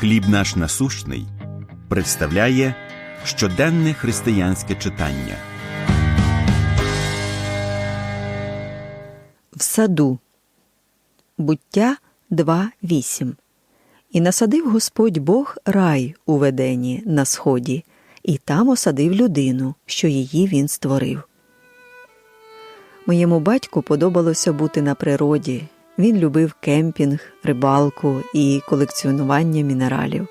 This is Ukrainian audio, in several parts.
Хліб наш насущний представляє щоденне християнське читання. В саду. Буття 2.8. І насадив Господь Бог рай у Ведені на сході, і там осадив людину, що її він створив. Моєму батьку подобалося бути на природі. Він любив кемпінг, рибалку і колекціонування мінералів,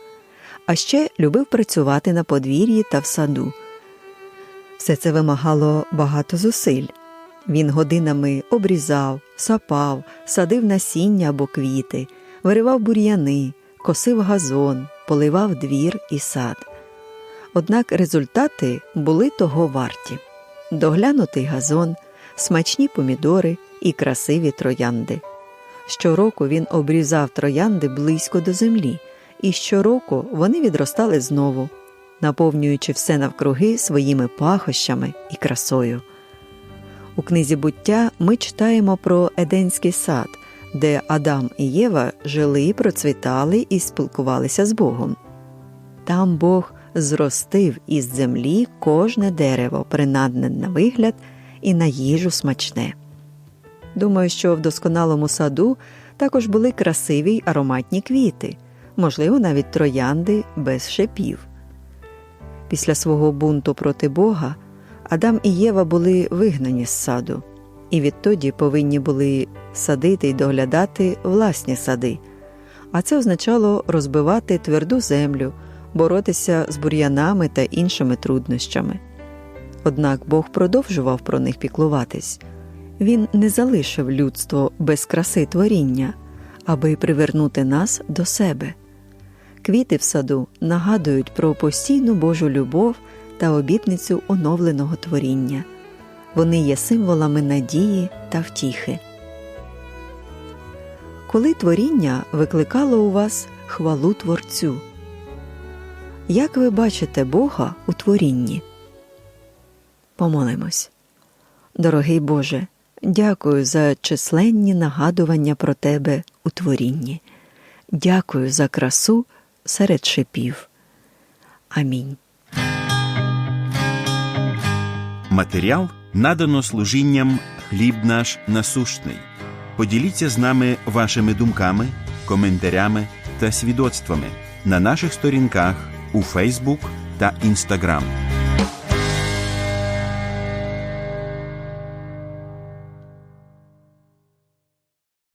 а ще любив працювати на подвір'ї та в саду. Все це вимагало багато зусиль. Він годинами обрізав, сапав, садив насіння або квіти, виривав бур'яни, косив газон, поливав двір і сад. Однак результати були того варті доглянутий газон, смачні помідори і красиві троянди. Щороку він обрізав троянди близько до землі, і щороку вони відростали знову, наповнюючи все навкруги своїми пахощами і красою. У книзі буття ми читаємо про Еденський сад, де Адам і Єва жили, процвітали і спілкувалися з Богом. Там Бог зростив із землі кожне дерево, принадне на вигляд і на їжу смачне. Думаю, що в досконалому саду також були красиві й ароматні квіти, можливо, навіть троянди без шипів. Після свого бунту проти Бога Адам і Єва були вигнані з саду, і відтоді повинні були садити й доглядати власні сади, а це означало розбивати тверду землю, боротися з бур'янами та іншими труднощами. Однак Бог продовжував про них піклуватись. Він не залишив людство без краси творіння, аби привернути нас до себе. Квіти в саду нагадують про постійну Божу любов та обітницю оновленого творіння. Вони є символами надії та втіхи. Коли творіння викликало у вас хвалу Творцю. Як ви бачите Бога у творінні? Помолимось. Дорогий Боже. Дякую за численні нагадування про тебе у творінні. Дякую за красу серед шипів. Амінь. Матеріал надано служінням хліб наш насущний. Поділіться з нами вашими думками, коментарями та свідоцтвами на наших сторінках у Фейсбук та Інстаграм.